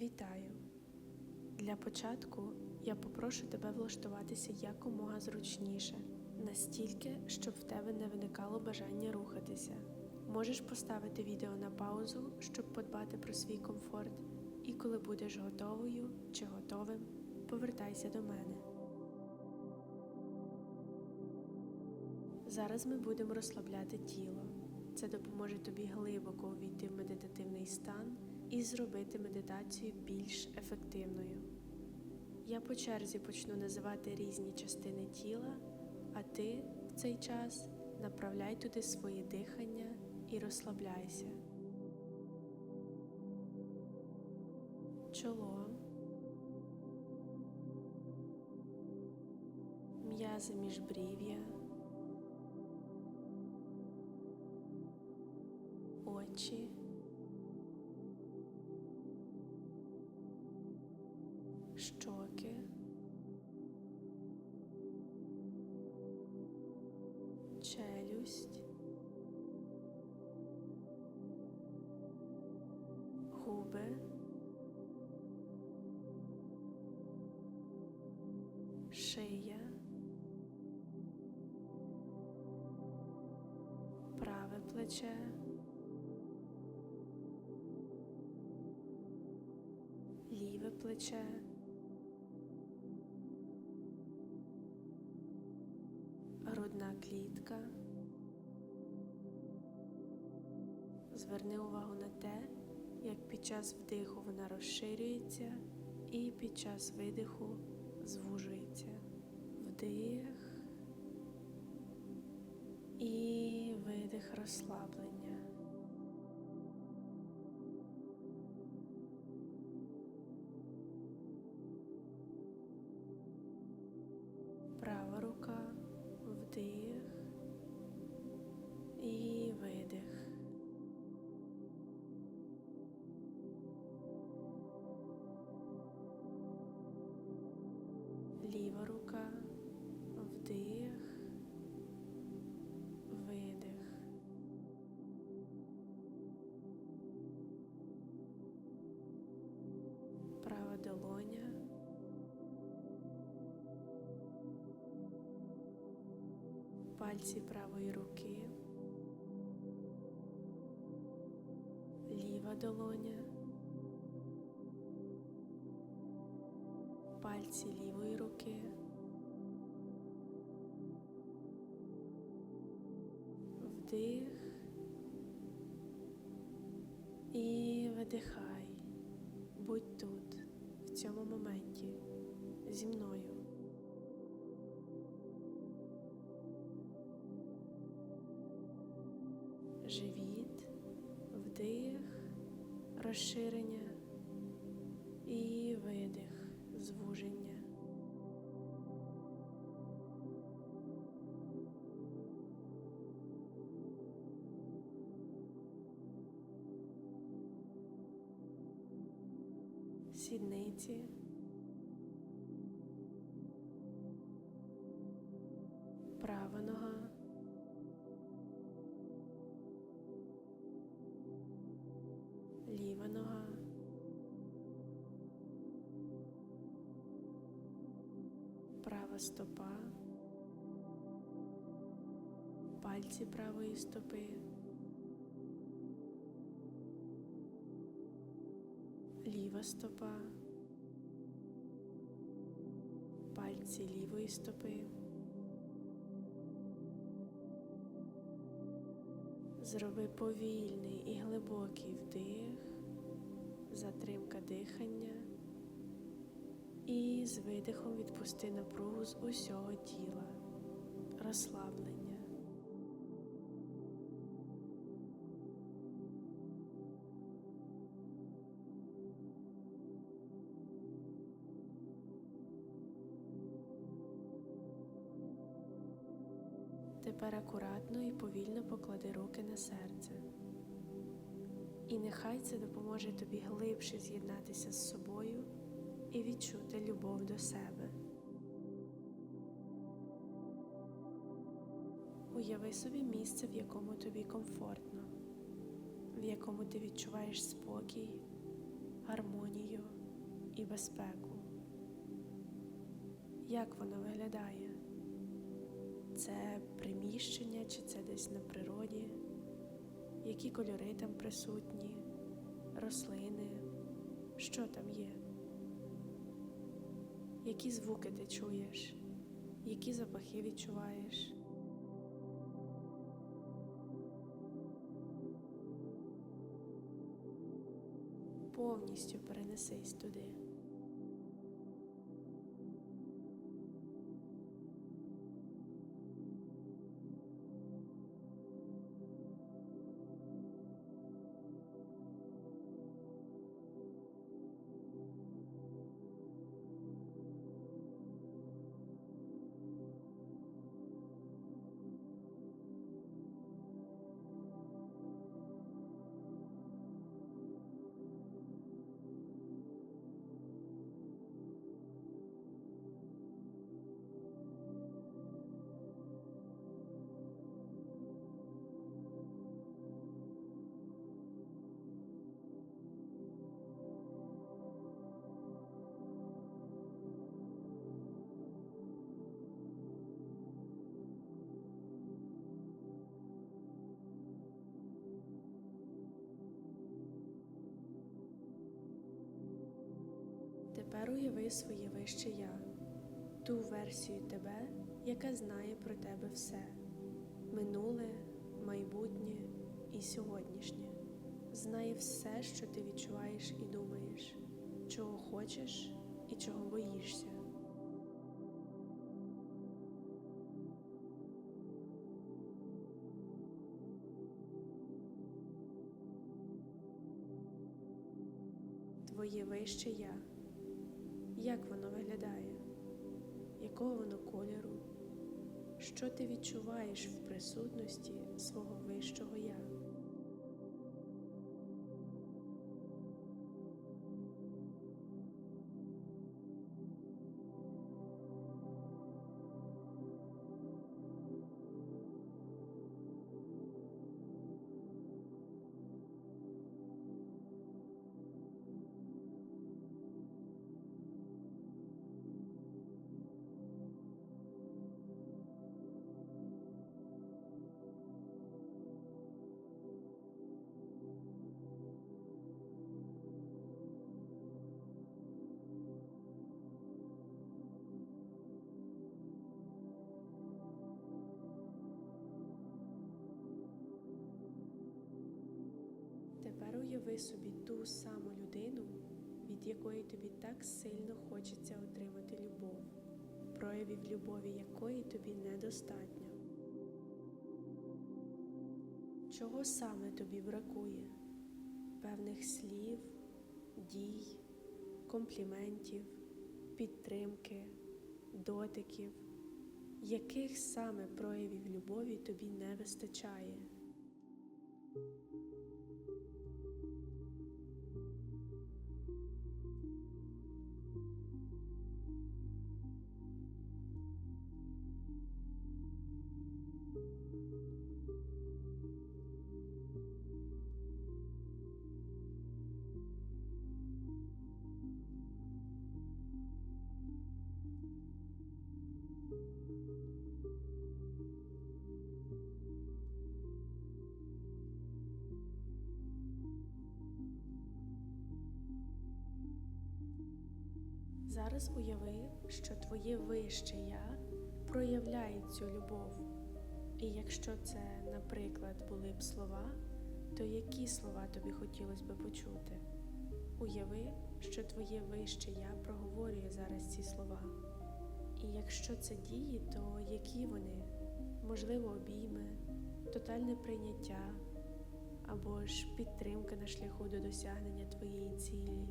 Вітаю! Для початку я попрошу тебе влаштуватися якомога зручніше, настільки, щоб в тебе не виникало бажання рухатися. Можеш поставити відео на паузу, щоб подбати про свій комфорт, і коли будеш готовою чи готовим, повертайся до мене. Зараз ми будемо розслабляти тіло. Це допоможе тобі глибоко увійти в медитативний стан і зробити медитацію більш ефективною. Я по черзі почну називати різні частини тіла, а ти в цей час направляй туди своє дихання і розслабляйся. Чоло, м'язи міжбрів'я. очі, губи, шия, праве плече. ліве плече, грудна клітка. Зверни увагу на те, як під час вдиху вона розширюється і під час видиху звужується. Вдих і видих розслаблення. Права рука, вдих Ліва рука, вдих, видих. Права долоня. пальці правої руки, ліва долоня, пальці лівої руки, вдих і видихай. Будь тут, в цьому моменті, зі мною. живіт, вдих, розширення і видих, звуження. Сідниці. Права нога. ліва нога, права стопа, пальці правої стопи, ліва стопа, пальці лівої стопи. Зроби повільний і глибокий вдих, затримка дихання і з видихом відпусти напругу з усього тіла, розслаблення. Тепер акуратно і повільно поклади руки на серце. І нехай це допоможе тобі глибше з'єднатися з собою і відчути любов до себе. Уяви собі місце, в якому тобі комфортно, в якому ти відчуваєш спокій, гармонію і безпеку. Як воно виглядає? Це приміщення чи це десь на природі? Які кольори там присутні, рослини? Що там є? Які звуки ти чуєш? Які запахи відчуваєш? Повністю перенесись туди. Тепер уяви своє вище я, ту версію тебе, яка знає про тебе все минуле, майбутнє і сьогоднішнє. Знає все, що ти відчуваєш і думаєш, чого хочеш і чого боїшся. Твоє вище я. Як воно виглядає? Якого воно кольору? Що ти відчуваєш в присутності свого вищого я? Уяви собі ту саму людину, від якої тобі так сильно хочеться отримати любов, проявів любові якої тобі недостатньо. Чого саме тобі бракує? Певних слів, дій, компліментів, підтримки, дотиків, яких саме проявів любові тобі не вистачає? Зараз уяви, що твоє вище я проявляє цю любов. І якщо це, наприклад, були б слова, то які слова тобі хотілося би почути? Уяви, що твоє вище я проговорює зараз ці слова. І якщо це дії, то які вони? Можливо, обійми, тотальне прийняття або ж підтримка на шляху до досягнення твоєї цілі.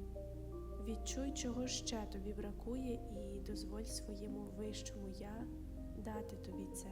Відчуй, чого ще тобі бракує, і дозволь своєму вищому я дати тобі це.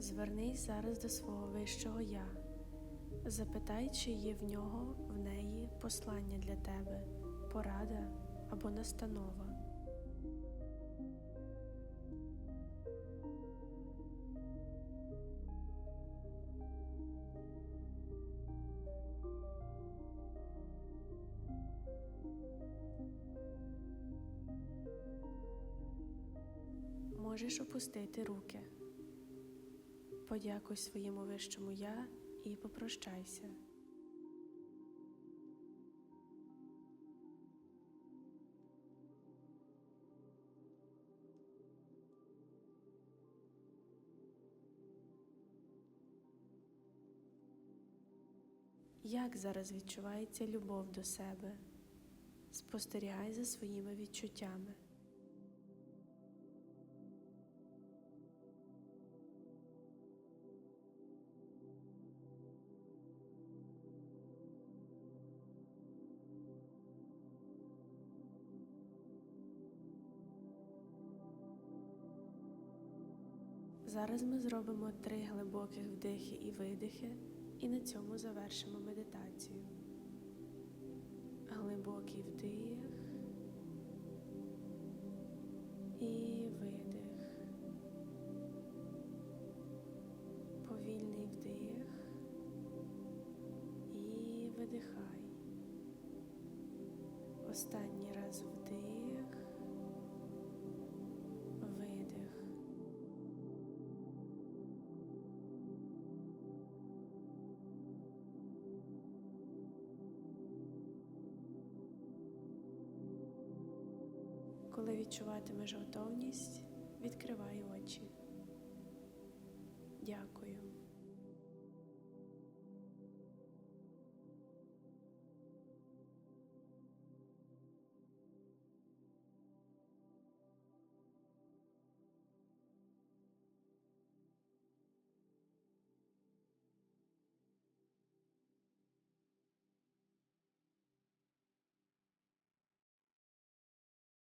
Звернись зараз до свого вищого я. Запитай, чи є в нього в неї послання для тебе, порада або настанова. Можеш опустити руки. Подякуй своєму вищому я і попрощайся. Як зараз відчувається любов до себе? Спостерігай за своїми відчуттями. Зараз ми зробимо три глибоких вдихи і видихи, і на цьому завершимо медитацію. Глибокий вдих і видих. Повільний вдих і видихай. Останній раз вдих, Коли готовність, відкривай очі.